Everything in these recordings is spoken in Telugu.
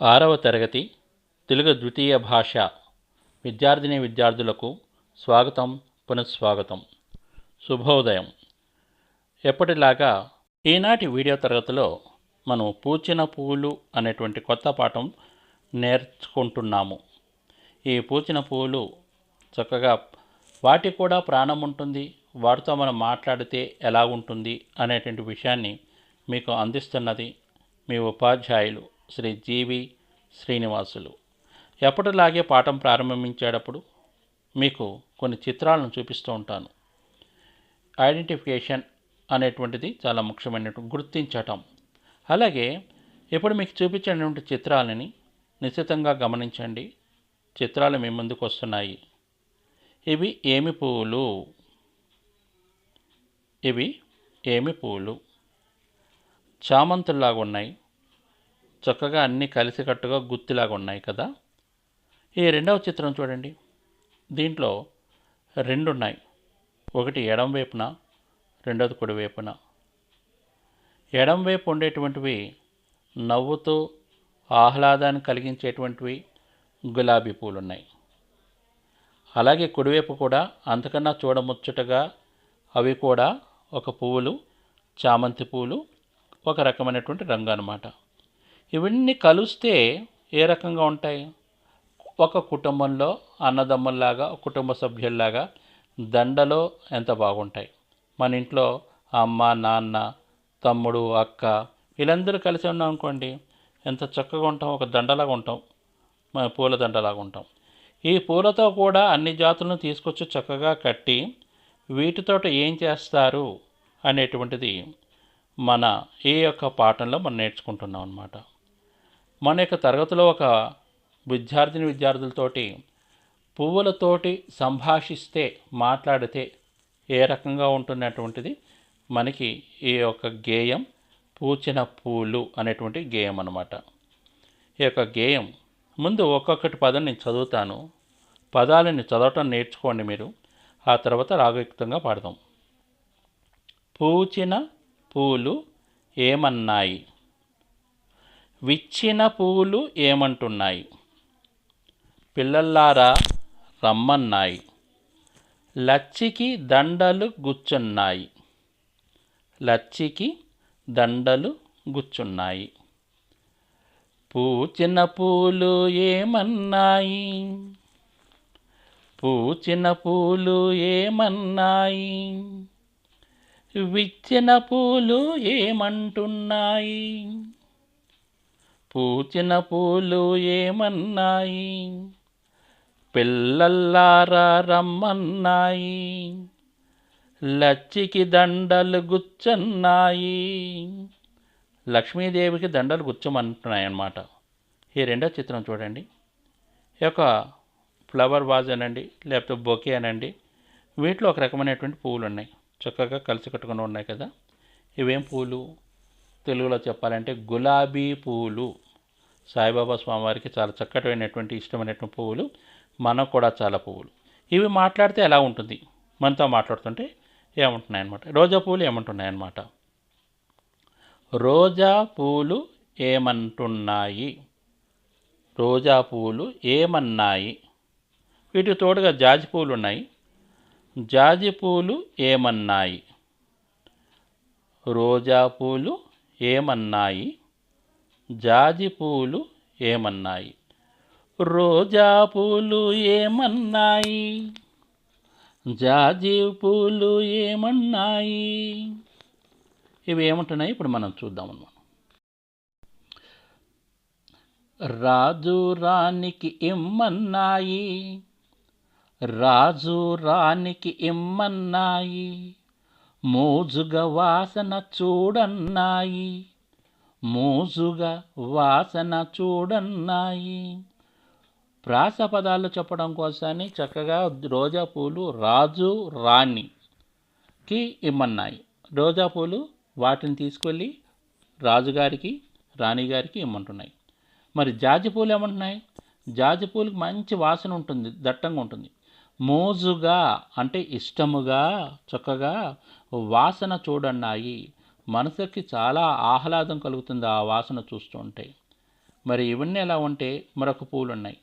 ఆరవ తరగతి తెలుగు ద్వితీయ భాష. విద్యార్థిని విద్యార్థులకు స్వాగతం పునఃస్వాగతం. శుభోదయం. ఎప్పటిలాగా ఈనాటి వీడియో తరగతిలో మనం పూచిన పువ్వులు అనేటువంటి కొత్త పాఠం నేర్చుకుంటున్నాము. ఈ పూచిన పువ్వులు చక్కగా వాటి కూడా ప్రాణం ఉంటుంది వాటితో మనం మాట్లాడితే ఎలా ఉంటుంది అనేటువంటి విషయాన్ని మీకు అందిస్తున్నది మీ ఉపాధ్యాయులు శ్రీ జీవి శ్రీనివాసులు. ఎప్పటిలాగే పాఠం ప్రారంభించేటప్పుడు మీకు కొన్ని చిత్రాలను చూపిస్తూ ఉంటాను. ఐడెంటిఫికేషన్ అనేటువంటిది చాలా ముఖ్యమైనటువంటి గుర్తించటం. అలాగే ఇప్పుడు మీకు చూపించినటువంటి చిత్రాలని నిశ్చితంగా గమనించండి. చిత్రాలు మీ ముందుకు వస్తున్నాయి. ఇవి ఏమి పువ్వులు ఇవి ఏమి పువ్వులు చామంతుల్లాగా ఉన్నాయి. చక్కగా అన్నీ కలిసికట్టుగా గుత్తిలాగా ఉన్నాయి కదా. ఈ రెండవ చిత్రం చూడండి. దీంట్లో రెండు ఉన్నాయి ఒకటి ఎడం వైపున రెండవది కుడి వైపున. ఎడం వైపు ఉండేటువంటివి నవ్వుతూ ఆహ్లాదాన్ని కలిగించేటువంటివి గులాబీ పూలు ఉన్నాయి అలాగే కుడివైపు కూడా అంతకన్నా చూడముచ్చటగా అవి కూడా ఒక పువ్వులు చామంతి పువ్వులు ఒక రకమైనటువంటి రంగు అనమాట ఇవన్నీ కలిస్తే ఏ రకంగా ఉంటాయి? ఒక కుటుంబంలో అన్నదమ్ముల్లాగా కుటుంబ సభ్యుల్లాగా దండలో ఎంత బాగుంటాయి? మన ఇంట్లో అమ్మ నాన్న తమ్ముడు అక్క వీళ్ళందరూ కలిసి ఉన్నాం అనుకోండి ఎంత చక్కగా ఉంటాం. ఒక దండలాగా ఉంటాం. మన పూల దండలాగా ఉంటాం. ఈ పూలతో కూడా అన్ని జాతులను తీసుకొచ్చి చక్కగా కట్టి వీటితో ఏం చేస్తారు అనేటువంటిది మన ఈ యొక్క పాఠంలో మనం నేర్చుకుంటున్నాం అన్నమాట. మన యొక్క తరగతిలో ఒక విద్యార్థిని విద్యార్థులతోటి పువ్వులతోటి సంభాషిస్తే మాట్లాడితే ఏ రకంగా ఉంటున్నటువంటిది? మనకి ఈ యొక్క గేయం పూచిన పూలు అనేటువంటి గేయం అన్నమాట. ఈ యొక్క గేయం ముందు ఒక్కొక్కటి పదం నేను చదువుతాను. పదాలని చదవటం నేర్చుకోండి మీరు. ఆ తర్వాత రాగయుక్తంగా పాడదాం. పూచిన పూలు ఏమన్నాయి? విచ్చిన పూలు ఏమంటున్నాయి? పిల్లల్లారా రమ్మన్నాయి. లచ్చికి దండలు గుచ్చున్నాయి. లచ్చికి దండలు గుచ్చున్నాయి. పూచిన పూలు ఏమన్నాయి? పూచిన పూలు ఏమన్నాయి? విచ్చిన పూలు ఏమంటున్నాయి? పూచిన పూలు ఏమన్నాయి? పిల్లల్లారా రమ్మన్నాయి? లచ్చికి దండలు గుచ్చన్నాయి? లక్ష్మీదేవికి దండలు గుచ్చమంటున్నాయి అన్నమాట ఈ రెండో చిత్రం చూడండి. ఈ యొక్క ఫ్లవర్ వాజ్ అనండి లేకపోతే బొకే అనండి వీటిలో ఒక రకమైనటువంటి పువ్వులు ఉన్నాయి చక్కగా కలిసి కట్టుకుని ఉన్నాయి కదా. ఇవేం పూలు? తెలుగులో చెప్పాలంటే గులాబీ పువ్వులు సాయిబాబా స్వామివారికి చాలా చక్కటైనటువంటి ఇష్టమైనటువంటి పువ్వులు మనకు కూడా చాలా పువ్వులు. ఇవి మాట్లాడితే ఎలా ఉంటుంది? మనతో మాట్లాడుతుంటే ఏమంటున్నాయన్నమాట? రోజా పూలు ఏమంటున్నాయి అన్నమాట రోజా పూలు ఏమంటున్నాయి? రోజా పూలు ఏమన్నాయి? వీటికి తోడుగా జాజి పూలు ఉన్నాయి. జాజి పూలు ఏమన్నాయి? రోజా పూలు ఏమన్నాయి? జాజి పూలు ఏమన్నాయి? రోజా పూలు ఏమన్నాయి? జాజి పూలు ఏమన్నాయి? ఇవి ఏమంటున్నాయి ఇప్పుడు మనం చూద్దాం అన్నమాట. రాజు రాణికి ఇమ్మన్నాయి? రాజు రాణికి ఇమ్మన్నాయి? మోజుగ వాసన చూడన్నాయి? మోజుగా వాసన చూడన్నాయి. ప్రాస పదాలు చెప్పడం కోసమని చక్కగా రోజా పూలు రాజు రాణికి ఇమ్మన్నాయి. రోజా పూలు వాటిని తీసుకెళ్ళి రాజుగారికి రాణిగారికి ఇమ్మంటున్నాయి. మరి జాజి పూలు ఏమంటున్నాయి? జాజి పూలకు మంచి వాసన ఉంటుంది దట్టంగా ఉంటుంది. మోజుగా అంటే ఇష్టముగా చక్కగా వాసన చూడన్నాయి. మనసుకి చాలా ఆహ్లాదం కలుగుతుంది ఆ వాసన చూస్తుంటే మరి ఇవన్నీ ఎలా ఉంటే మరొక పూలు ఉన్నాయి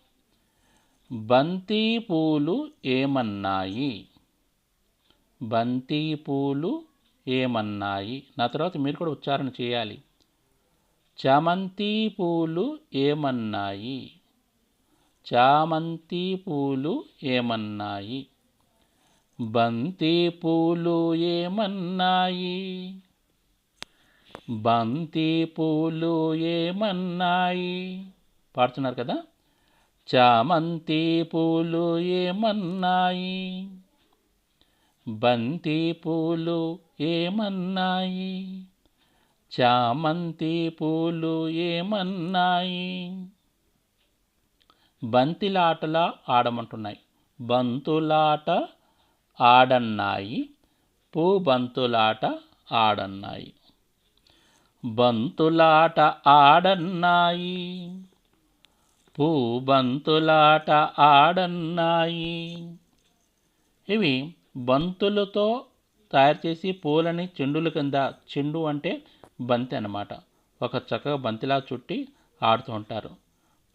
బంతి పూలు ఏమన్నాయి? బంతి పూలు ఏమన్నాయి? నా తర్వాత మీరు కూడా ఉచ్చారణ చేయాలి. చామంతి పూలు ఏమన్నాయి? చామంతి పూలు ఏమన్నాయి? బంతి పూలు ఏమన్నాయి? బంతి పూలు ఏమన్నాయి? పాడుతున్నారు కదా. చామంతి పూలు ఏమన్నాయి? బంతి పూలు ఏమన్నాయి? చామంతి పూలు ఏమన్నాయి? బంతిలాటల ఆడమంటున్నాయి. బంతులాట ఆడన్నాయి. పూ బంతులాట ఆడన్నాయి. బంతులాట ఆడన్నాయి. పూ బంతులాట ఆడన్నాయి. ఇవి బంతులతో తయారు చేసి పూలని చెండుల కింద చెండు అంటే బంతి అన్నమాట. ఒక చక్కగా బంతిలా చుట్టి ఆడుతూ ఉంటారు.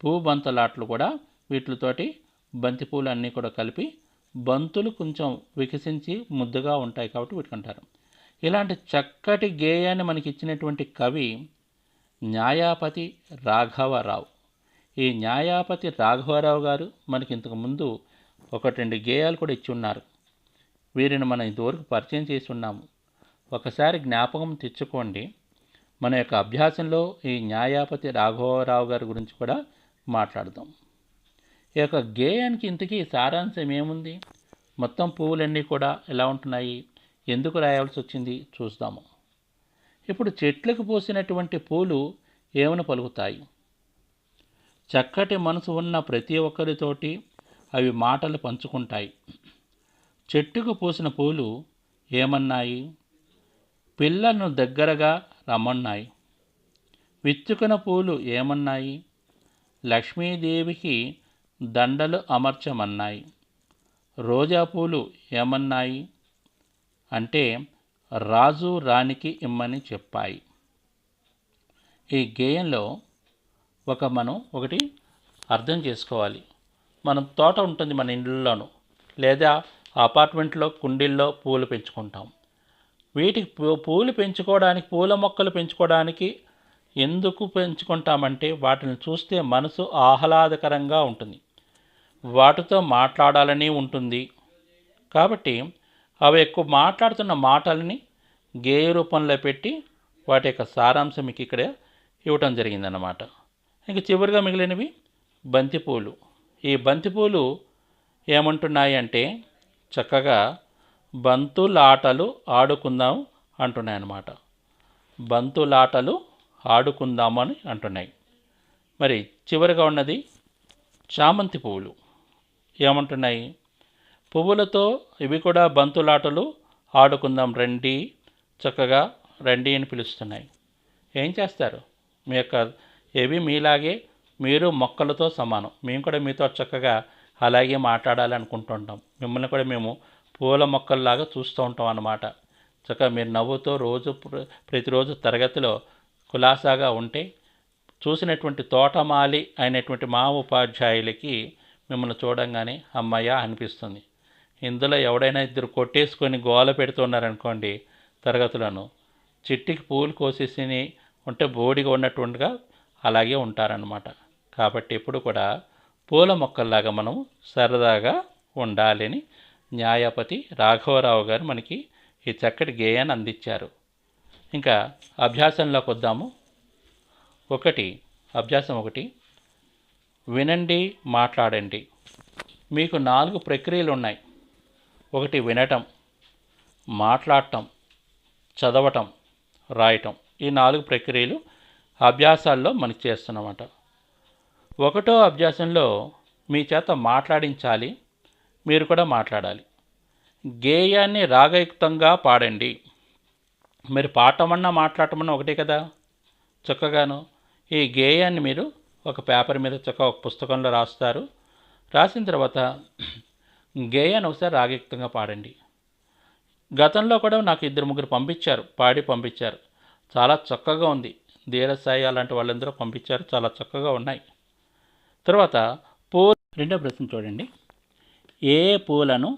పువ్వు బంతులాటలు కూడా వీటితోటి బంతి పూలు అన్నీ కూడా కలిపి బంతులు కొంచెం వికసించి ముద్దుగా ఉంటాయి కాబట్టి వీటికంటారు. ఇలాంటి చక్కటి గేయాన్ని మనకి ఇచ్చినటువంటి కవి న్యాయాపతి రాఘవరావు. ఈ న్యాయాపతి రాఘవరావు గారు మనకి ఇంతకు ముందు ఒకటి రెండు గేయాలు కూడా ఇచ్చి ఉన్నారు వీరిని మనం ఇంతవరకు పరిచయం చేసి ఉన్నాము. ఒకసారి జ్ఞాపకం తెచ్చుకోండి. మన యొక్క అభ్యాసంలో ఈ న్యాయాపతి రాఘవరావు గారి గురించి కూడా మాట్లాడదాం. ఈ యొక్క గేయానికి ఇంతకీ సారాంశం ఏముంది? మొత్తం పువ్వులన్నీ కూడా ఎలా ఉంటున్నాయి? ఎందుకు రాయాల్సి వచ్చింది చూస్తాము ఇప్పుడు చెట్లకు పూసినటువంటి పూలు ఏమని పలుకుతాయి? చక్కటి మనసు ఉన్న ప్రతి ఒక్కరితోటి అవి మాటలు పంచుకుంటాయి. చెట్టుకు పూసిన పూలు ఏమన్నాయి? పిల్లలను దగ్గరగా రమ్మన్నాయి. విచ్చుకున్న పూలు ఏమన్నాయి? లక్ష్మీదేవికి దండలు అమర్చమన్నాయి. రోజా పూలు ఏమన్నాయి? అంటే రాజు రాణికి ఇమ్మని చెప్పాయి. ఈ గేయంలో ఒక మనం ఒకటి అర్థం చేసుకోవాలి. మనం తోట ఉంటుంది మన ఇండ్లలోనూ లేదా అపార్ట్మెంట్లో కుండీల్లో పూలు పెంచుకుంటాం. వీటికి పూ- పూలు పెంచుకోవడానికి పూల మొక్కలు పెంచుకోవడానికి ఎందుకు పెంచుకుంటామంటే వాటిని చూస్తే మనసు ఆహ్లాదకరంగా ఉంటుంది. వాటితో మాట్లాడాలని ఉంటుంది. కాబట్టి అవి ఎక్కువ మాట్లాడుతున్న మాటలని గేయ రూపంలో పెట్టి వాటి యొక్క సారాంశం మీకు ఇక్కడ ఇవ్వటం జరిగిందన్నమాట. ఇంక చివరిగా మిగిలినవి బంతిపూలు. ఈ బంతిపూలు ఏమంటున్నాయి అంటే చక్కగా బంతులాటలు ఆడుకుందాం అంటున్నాయి అన్నమాట బంతులాటలు ఆడుకుందామని అంటున్నాయి. మరి చివరిగా ఉన్నది చామంతి పువ్వులు ఏమంటున్నాయి? పువ్వులతో ఇవి కూడా బంతులాటలు ఆడుకుందాం రండి. చక్కగా రండి అని పిలుస్తున్నాయి. ఏం చేస్తారు? మీ యొక్క ఏవి మీలాగే మీరు మొక్కలతో సమానం. మేము కూడా మీతో చక్కగా అలాగే మాట్లాడాలి అనుకుంటుంటాం మిమ్మల్ని కూడా మేము పూల మొక్కల్లాగా చూస్తూ ఉంటాం అన్నమాట. చక్కగా మీరు నవ్వుతో రోజు ప్ర- ప్రతిరోజు తరగతిలో కులాసాగా ఉంటే చూసినటువంటి తోటమాలి అయినటువంటి మా ఉపాధ్యాయులకి మిమ్మల్ని చూడంగానే అమ్మయ్య అనిపిస్తుంది. ఇందులో ఎవడైనా ఇద్దరు కొట్టేసుకొని గోల పెడుతున్నారనుకోండి తరగతులను చిట్టికి పూలు కోసేసి ఉంటే బోడిగా ఉన్నట్టుండగా అలాగే ఉంటారనమాట కాబట్టి ఎప్పుడు కూడా పూల మొక్కల్లాగా మనం సరదాగా ఉండాలని న్యాయపతి రాఘవరావు గారు మనకి ఈ చక్కటి గేయాన్ని అందించారు. ఇంకా అభ్యాసంలోకి వద్దాము. ఒకటి అభ్యాసం ఒకటి. వినండి మాట్లాడండి. మీకు నాలుగు ప్రక్రియలు ఉన్నాయి ఒకటి వినటం మాట్లాడటం చదవటం రాయటం ఈ నాలుగు ప్రక్రియలు అభ్యాసాల్లో మనకి చేస్తున్నమాట. ఒకటో అభ్యాసంలో మీ చేత మాట్లాడించాలి మీరు కూడా మాట్లాడాలి. గేయాన్ని రాగయుక్తంగా పాడండి. మీరు పాడటమన్నా మాట్లాడటమన్నా ఒకటే కదా? చక్కగాను. ఈ గేయాన్ని మీరు ఒక పేపర్ మీద చక్కగా ఒక పుస్తకంలో రాస్తారు. రాసిన తర్వాత గేయాన్ని ఒకసారి రాగయుక్తంగా పాడండి. గతంలో కూడా నాకు ఇద్దరు ముగ్గురు పంపించారు పాడి పంపించారు. చాలా చక్కగా ఉంది. ధీరసాయి అలాంటి వాళ్ళందరూ పంపించారు. చాలా చక్కగా ఉన్నాయి. తర్వాత పూ రెండో ప్రశ్న చూడండి. ఏ పూలను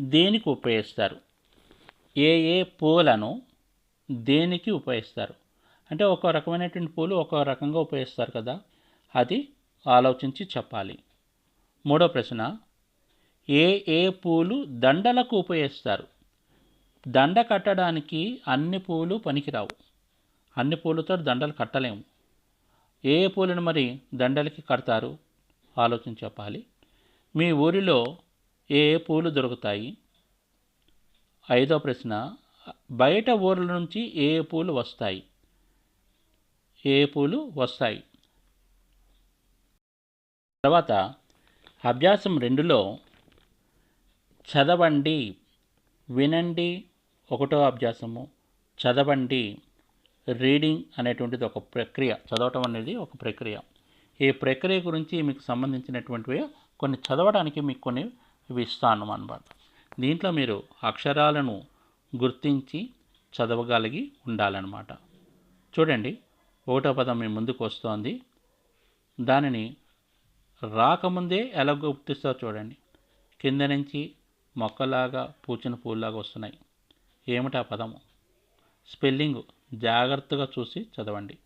దేనికి ఉపయోగిస్తారు? ఏ ఏ పూలను దేనికి ఉపయోగిస్తారు? అంటే ఒక రకమైనటువంటి పూలు ఒక రకంగా ఉపయోగిస్తారు కదా. అది ఆలోచించి చెప్పాలి. మూడో ప్రశ్న ఏ ఏ పూలు దండలకు ఉపయోగిస్తారు? దండ కట్టడానికి అన్ని పూలు పనికిరావు. అన్ని పూలతో దండలు కట్టలేము. ఏ పూలను మరి దండలకి కడతారు? ఆలోచన చెప్పాలి. మీ ఊరిలో ఏ ఏ పూలు దొరుకుతాయి? ఐదో ప్రశ్న. బయట ఊర్ల నుంచి ఏ ఏ పూలు వస్తాయి? ఏ పూలు వస్తాయి? తర్వాత అభ్యాసం రెండులో చదవండి వినండి ఒకటో అభ్యాసము. చదవండి రీడింగ్ అనేటువంటిది ఒక ప్రక్రియ. చదవటం అనేది ఒక ప్రక్రియ. ఈ ప్రక్రియ గురించి మీకు సంబంధించినటువంటివి కొన్ని చదవడానికి మీకు కొన్ని ఇస్తాను అనమాట దీంట్లో మీరు అక్షరాలను గుర్తించి చదవగలిగి ఉండాలన్నమాట. చూడండి ఒకటో పదం మీ ముందుకు వస్తోంది. దానిని రాకముందే ఎలా గుర్తిస్తారో చూడండి. కింద నుంచి మొక్కలాగా పూచిన పూల్లాగా వస్తున్నాయి. ఏమిటా పదము స్పెల్లింగ్. జాగ్రత్తగా చూసి చదవండి.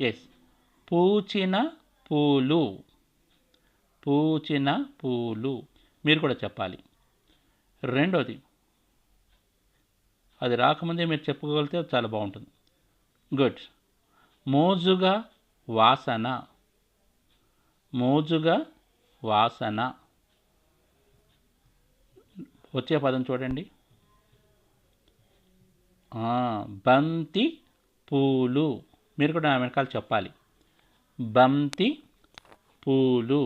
ఎస్. పూచిన పూలు. పూచిన పూలు. మీరు కూడా చెప్పాలి. రెండోది. అది రాకముందే మీరు చెప్పుకోగలిగితే చాలా బాగుంటుంది. గుడ్. మోజుగా వాసన. మోజుగా వాసన. వచ్చే పదం చూడండి. బంతి పూలు. మీరు కూడా నా వెనకాల చెప్పాలి. బంతి పూలు.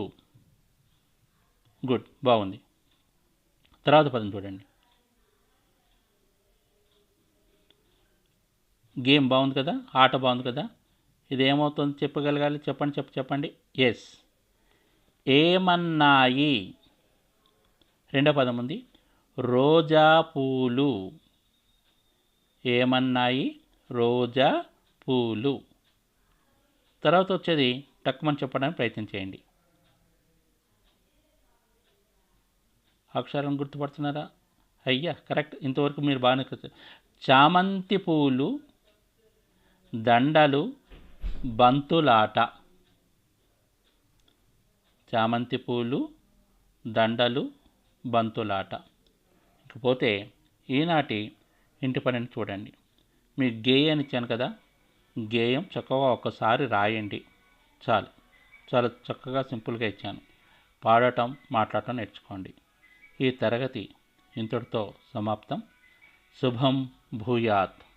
గుడ్ బాగుంది. తర్వాత పదం చూడండి. గేమ్ బాగుంది కదా ఆట బాగుంది కదా ఇది ఏమవుతుంది చెప్పగలగాలి? చెప్పండి చెప్ప చెప్పండి. ఎస్ ఏమన్నాయి? రెండో పదం ఉంది. రోజా పూలు. ఏమన్నాయి? రోజా పూలు. తర్వాత వచ్చేది టక్కుమని చెప్పడానికి ప్రయత్నం చేయండి. అక్షరం గుర్తుపడుతున్నారా? అయ్యా కరెక్ట్. ఇంతవరకు మీరు బాగానే చామంతి పూలు దండలు బంతులాట. చామంతి పూలు దండలు బంతులాట. ఇకపోతే ఈనాటి ఇంటి పనిని చూడండి. మీ గేయం ఇచ్చాను కదా? గేయం చక్కగా ఒక్కసారి రాయండి. చాలు. చాలా చక్కగా సింపుల్గా ఇచ్చాను. పాడటం మాట్లాడటం నేర్చుకోండి. ఈ తరగతి ఇంతటితో సమాప్తం. శుభం భూయాత్.